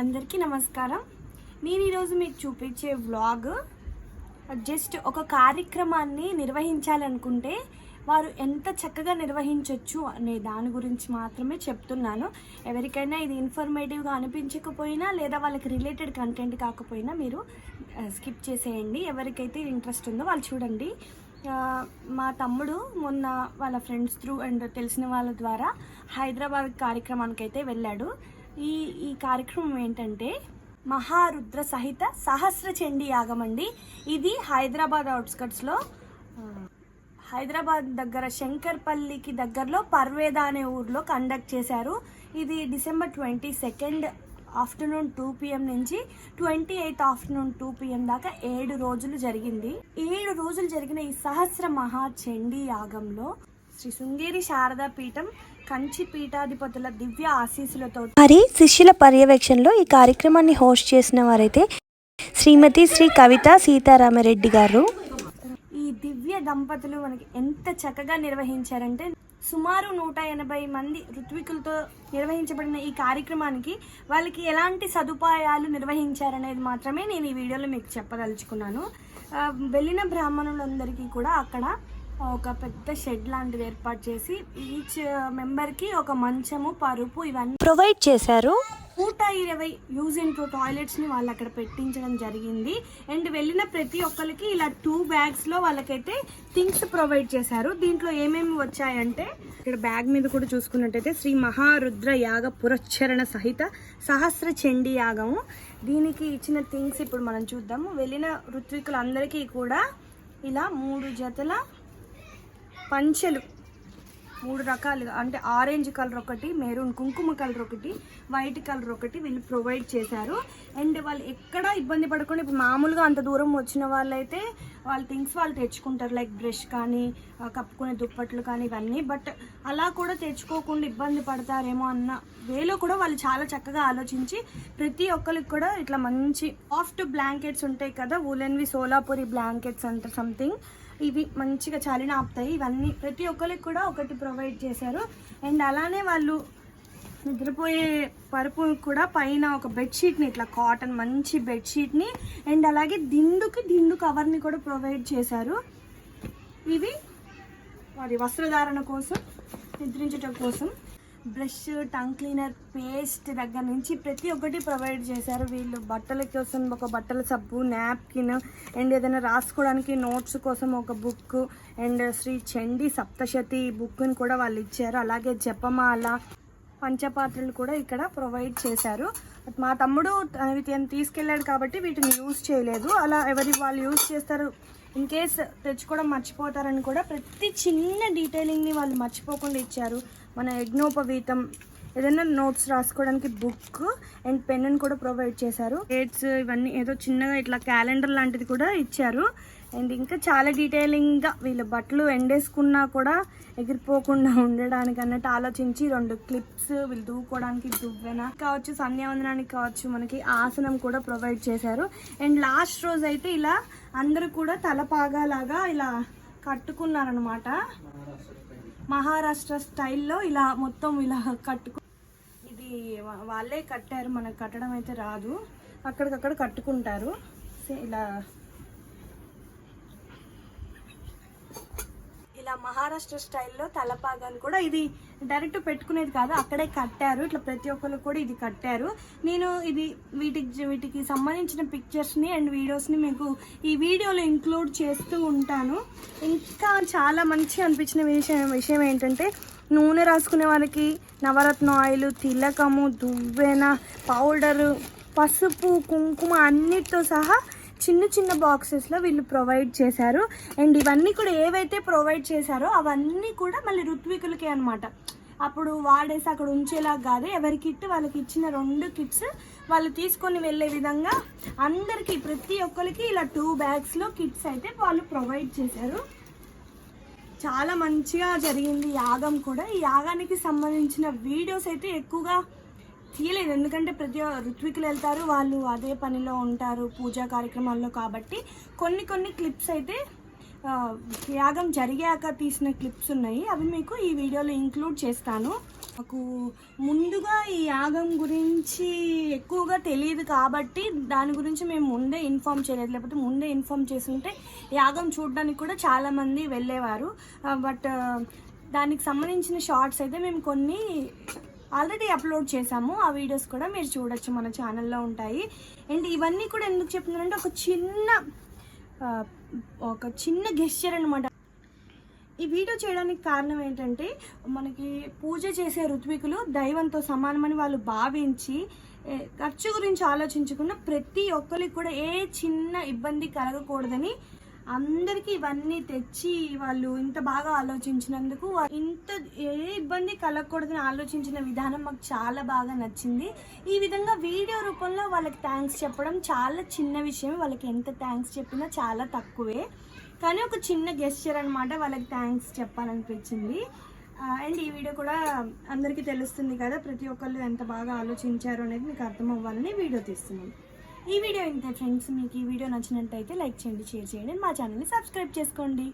అందరికీ నమస్కారం. నేను ఈరోజు మీకు చూపించే వ్లాగ్ జస్ట్ ఒక కార్యక్రమాన్ని నిర్వహించాలనుకుంటే వారు ఎంత చక్కగా నిర్వహించవచ్చు అనే దాని గురించి మాత్రమే చెప్తున్నాను. ఎవరికైనా ఇది ఇన్ఫర్మేటివ్గా అనిపించకపోయినా లేదా వాళ్ళకి రిలేటెడ్ కంటెంట్ కాకపోయినా మీరు స్కిప్ చేసేయండి. ఎవరికైతే ఇంట్రెస్ట్ ఉందో వాళ్ళు చూడండి. మా తమ్ముడు మొన్న వాళ్ళ ఫ్రెండ్స్ త్రూ అండ్ తెలిసిన వాళ్ళ ద్వారా హైదరాబాద్ కార్యక్రమానికి అయితే వెళ్ళాడు. ఈ ఈ కార్యక్రమం ఏంటంటే మహారుద్ర సహిత సహస్ర చండి యాగం అండి. ఇది హైదరాబాద్ అవుట్స్కట్స్లో హైదరాబాద్ దగ్గర శంకర్పల్లికి దగ్గరలో పర్వేద అనే ఊర్లో కండక్ట్ చేశారు. ఇది December twenty second afternoon two PM నుంచి twenty eighth afternoon two PM దాకా ఏడు రోజులు జరిగింది. ఏడు రోజులు జరిగిన ఈ సహస్ర మహా చండీ యాగంలో శ్రీ శృంగేరి శారదా పీఠం కంచి పీఠాధిపతుల దివ్య ఆశీస్సులతో మరి శిష్యుల పర్యవేక్షణలో ఈ కార్యక్రమాన్ని హోస్ట్ చేసిన వారైతే శ్రీమతి శ్రీ కవిత సీతారామరెడ్డి గారు. ఈ దివ్య దంపతులు మనకి ఎంత చక్కగా నిర్వహించారంటే సుమారు నూట ఎనభై మంది ఋత్వికులతో నిర్వహించబడిన ఈ కార్యక్రమానికి వాళ్ళకి ఎలాంటి సదుపాయాలు నిర్వహించారనేది మాత్రమే నేను ఈ వీడియోలో మీకు చెప్పదలుచుకున్నాను. వెళ్ళిన బ్రాహ్మణులందరికీ కూడా అక్కడ ఒక పెద్ద షెడ్ లాంటిది ఏర్పాటు చేసి ఈచ్ మెంబర్కి ఒక మంచము పరుపు ఇవన్నీ ప్రొవైడ్ చేశారు. నూట ఇరవై యూజ్ అండ్ త్రో టాయిలెట్స్ని వాళ్ళు అక్కడ పెట్టించడం జరిగింది. అండ్ వెళ్ళిన ప్రతి ఒక్కరికి ఇలా టూ బ్యాగ్స్లో వాళ్ళకైతే థింగ్స్ ప్రొవైడ్ చేశారు. దీంట్లో ఏమేమి వచ్చాయంటే ఇక్కడ బ్యాగ్ మీద కూడా చూసుకున్నట్టయితే శ్రీ మహారుద్ర యాగ పురచ్చరణ సహిత సహస్ర చండీ యాగము. దీనికి ఇచ్చిన థింగ్స్ ఇప్పుడు మనం చూద్దాము. వెళ్ళిన ఋత్వికులందరికీ కూడా ఇలా మూడు జతల పంచెలు. మూడు రకాలుగా అంటే ఆరెంజ్ కలర్ ఒకటి మెరూన్ కుంకుమ కలర్ ఒకటి వైట్ కలర్ ఒకటి వీళ్ళు ప్రొవైడ్ చేశారు. అండ్ వాళ్ళు ఎక్కడ ఇబ్బంది పడకుండా ఇప్పుడు మామూలుగా అంత దూరం వచ్చిన వాళ్ళైతే వాళ్ళ థింగ్స్ వాళ్ళు తెచ్చుకుంటారు లైక్ బ్రష్ కానీ కప్పుకునే దుప్పట్లు కానీ ఇవన్నీ. బట్ అలా కూడా తెచ్చుకోకుండా ఇబ్బంది పడతారేమో అన్న వేలో కూడా వాళ్ళు చాలా చక్కగా ఆలోచించి ప్రతి ఒక్కరికి కూడా ఇట్లా మంచి సాఫ్ట్ బ్లాంకెట్స్ ఉంటాయి కదా వులెన్వి సోలాపురి బ్లాంకెట్స్ అంటే సంథింగ్. ఇవి మంచిగా చలిని ఆపుతాయి. ఇవన్నీ ప్రతి ఒక్కరికి కూడా ఒకటి ప్రొవైడ్ చేశారు. అండ్ అలానే వాళ్ళు నిద్రపోయే పరుపు కూడా పైన ఒక బెడ్షీట్ని ఇట్లా కాటన్ మంచి బెడ్షీట్ని అండ్ అలాగే దిండుకి దిండు కవర్ని కూడా ప్రొవైడ్ చేశారు. ఇవి వారి వస్త్రధారణ కోసం నిద్రించటం కోసం. బ్రష్ టంగ్ క్లీనర్ పేస్ట్ దగ్గర నుంచి ప్రతి ఒక్కటి ప్రొవైడ్ చేశారు వీళ్ళు. బట్టల కోసం ఒక బట్టల సబ్బు నాప్కిన్ అండ్ ఏదైనా రాసుకోవడానికి నోట్స్ కోసం ఒక బుక్ అండ్ శ్రీ చండి సప్తశతి బుక్ని కూడా వాళ్ళు ఇచ్చారు. అలాగే జపమాల పంచపాత్రలు కూడా ఇక్కడ ప్రొవైడ్ చేశారు. మా తమ్ముడు వీటిని తీసుకెళ్ళాడు కాబట్టి వీటిని యూజ్ చేయలేదు. అలా ఎవరి వాళ్ళు యూజ్ చేస్తారు ఇన్ కేస్ తెచ్చుకోవడం మర్చిపోతారని కూడా ప్రతి చిన్న డీటెయిలింగ్ని వాళ్ళు మర్చిపోకుండా ఇచ్చారు. మన యజ్ఞోపవీతం ఏదైనా నోట్స్ రాసుకోవడానికి బుక్ అండ్ పెన్ను కూడా ప్రొవైడ్ చేశారు. డేట్స్ ఇవన్నీ ఏదో చిన్నగా ఇట్లా క్యాలెండర్ లాంటిది కూడా ఇచ్చారు. అండ్ ఇంకా చాలా డీటెయిలింగ్గా వీళ్ళ బట్టలు ఎండేసుకున్నా కూడా ఎగిరిపోకుండా ఉండడానికి అన్నట్టు ఆలోచించి రెండు క్లిప్స్ వీళ్ళు దూకోవడానికి దువ్వెన కావచ్చు సంధ్యావందనానికి కావచ్చు మనకి ఆసనం కూడా ప్రొవైడ్ చేశారు. అండ్ లాస్ట్ రోజు అయితే ఇలా అందరూ కూడా తలపాగాలాగా ఇలా కట్టుకున్నారనమాట మహారాష్ట్ర స్టైల్లో ఇలా మొత్తం ఇలా కట్టుకు ఇది వా- వాళ్ళే కట్టారు. మనకు కట్టడం అయితే రాదు. అక్కడికక్కడ కట్టుకుంటారు. ఇలా. ఇలా మహారాష్ట్ర స్టైల్లో తలపాగాను కూడా ఇది డైరెక్ట్ పెట్టుకునేది కాదు అక్కడే కట్టారు. ఇట్లా ప్రతి ఒక్కరు కూడా ఇది కట్టారు. నేను ఇది వీటికి వీటికి సంబంధించిన పిక్చర్స్ని అండ్ వీడియోస్ని మీకు ఈ వీడియోలో ఇంక్లూడ్ చేస్తూ ఉంటాను. ఇంకా చాలా మంచి అనిపించిన విషయం విషయం ఏంటంటే నూనె రాసుకునే వాళ్ళకి నవరత్న ఆయిల్ తిలకము దువ్వెన పౌడరు పసుపు కుంకుమ అన్నిటితో సహా చిన్న చిన్న బాక్సెస్లో వీళ్ళు ప్రొవైడ్ చేశారు. అండ్ ఇవన్నీ కూడా ఏవైతే ప్రొవైడ్ చేశారో అవన్నీ కూడా మళ్ళీ ఋత్వికులకే అనమాట అప్పుడు వాడేసి అక్కడ ఉంచేలా కాదు ఎవరి కిట్ వాళ్ళకి ఇచ్చిన రెండు కిట్స్ వాళ్ళు తీసుకొని వెళ్ళే విధంగా అందరికీ ప్రతి ఒక్కరికి ఇలా టూ బ్యాగ్స్లో కిట్స్ అయితే వాళ్ళు ప్రొవైడ్ చేశారు. చాలా మంచిగా జరిగింది యాగం కూడా. ఈ యాగానికి సంబంధించిన వీడియోస్ అయితే ఎక్కువగా తీయలేదు. ఎందుకంటే ప్రతి ఋత్వికులు వెళ్తారు వాళ్ళు అదే పనిలో ఉంటారు పూజా కార్యక్రమాల్లో కాబట్టి కొన్ని కొన్ని క్లిప్స్ అయితే యాగం జరిగాక తీసిన క్లిప్స్ ఉన్నాయి. అవి మీకు ఈ వీడియోలో ఇంక్లూడ్ చేస్తాను. నాకు ముందుగా ఈ యాగం గురించి ఎక్కువగా తెలియదు కాబట్టి దాని గురించి మేము ముందే ఇన్ఫామ్ చేయలేదు. లేకపోతే ముందే ఇన్ఫామ్ చేస్తుంటే యాగం చూడడానికి కూడా చాలామంది వెళ్ళేవారు. బట్ దానికి సంబంధించిన షార్ట్స్ అయితే మేము కొన్ని ఆల్రెడీ అప్లోడ్ చేసాము ఆ వీడియోస్ కూడా మీరు చూడొచ్చు. మన ఛానల్లో ఉంటాయి. అండ్ ఇవన్నీ కూడా ఎందుకు చెప్తున్నారంటే ఒక చిన్న ఒక చిన్న గెస్చర్ అనమాట ఈ వీడియో చేయడానికి కారణం ఏంటంటే మనకి పూజ చేసే ఋత్వికులు దైవంతో సమానమని వాళ్ళు భావించి ఖర్చు గురించి ఆలోచించకుండా ప్రతి ఒక్కరికి కూడా ఏ చిన్న ఇబ్బంది కలగకూడదని అందరికీ ఇవన్నీ తెచ్చి వాళ్ళు ఇంత బాగా ఆలోచించినందుకు ఇంత ఏ ఇబ్బంది కలగకూడదని ఆలోచించిన విధానం మాకు చాలా బాగా నచ్చింది. ఈ విధంగా వీడియో రూపంలో వాళ్ళకి థ్యాంక్స్ చెప్పడం చాలా చిన్న విషయం వాళ్ళకి ఎంత థ్యాంక్స్ చెప్పినా చాలా తక్కువే. కానీ ఒక చిన్న గెస్చర్ అనమాట వాళ్ళకి థ్యాంక్స్ చెప్పాలనిపించింది. అండ్ ఈ వీడియో కూడా అందరికీ తెలుస్తుంది కదా ప్రతి ఒక్కళ్ళు ఎంత బాగా ఆలోచించారు అనేది మీకు అర్థం అవ్వాలని వీడియో తీస్తున్నాను. ఈ వీడియో ఇంతే ఫ్రెండ్స్ మీకు ఈ వీడియో నచ్చినట్టయితే లైక్ చేయండి షేర్ చేయండి మా ఛానల్ని సబ్స్క్రైబ్ చేసుకోండి.